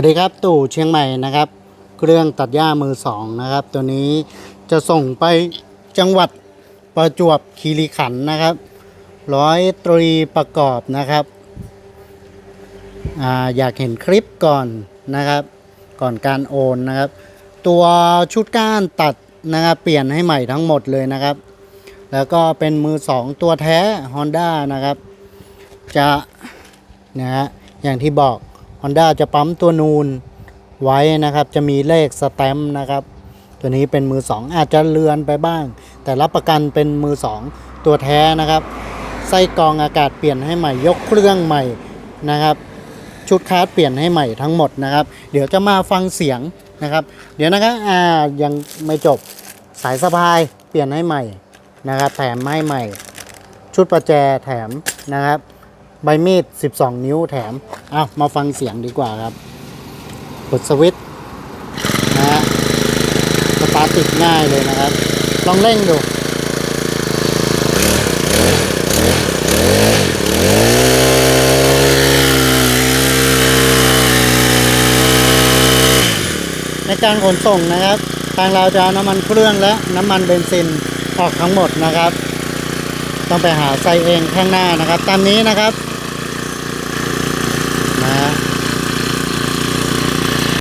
วัสดีครับตู่เชียงใหม่นะครับ เครื่องตัดหญ้ามือสองนะครับ ตัวนี้จะส่งไปจังหวัดประจวบคีรีขันธ์นะครับ ร้อยตรีประกอบนะครับออยากเห็นคลิปก่อนนะครับ ก่อนการโอนนะครับ ตัวชุดก้านตัดนะครับเปลี่ยนให้ใหม่ทั้งหมดเลยนะครับ แล้วก็เป็นมือสองตัวแท้ Honda นะครับ จะนะฮะอย่างที่บอก Honda จะปั๊มตัวนูนไว้นะครับ จะมีเลขสแตมป์นะครับ ตัวนี้เป็นมือสองอาจจะเลือนไปบ้าง แต่รับประกันเป็นมือสองตัวแท้นะครับ ไส้กรองอากาศเปลี่ยนให้ใหม่ยกเครื่องใหม่นะครับ ชุดคาร์ดเปลี่ยนให้ใหม่ทั้งหมดนะครับ เดี๋ยวจะมาฟังเสียงนะครับ เดี๋ยวนะครับอ่ายังไม่จบสายสะพายเปลี่ยนให้ใหม่นะครับ แถมให้ใหม่ ชุดประแจแถมนะครับ ใบมีด 12 นิ้วแถมเอามาฟังเสียงดีกว่าครับ กดสวิตช์นะฮะสตาร์ทติดง่ายเลยนะครับ ลองเร่งดูในการขนส่งนะครับ ทางเราจะเอาน้ำมันเครื่องและน้ำมันเบนซินออกทั้งหมดนะครับ ต้องไปหาไซเองข้างหน้านะครับ ตามนี้นะครับ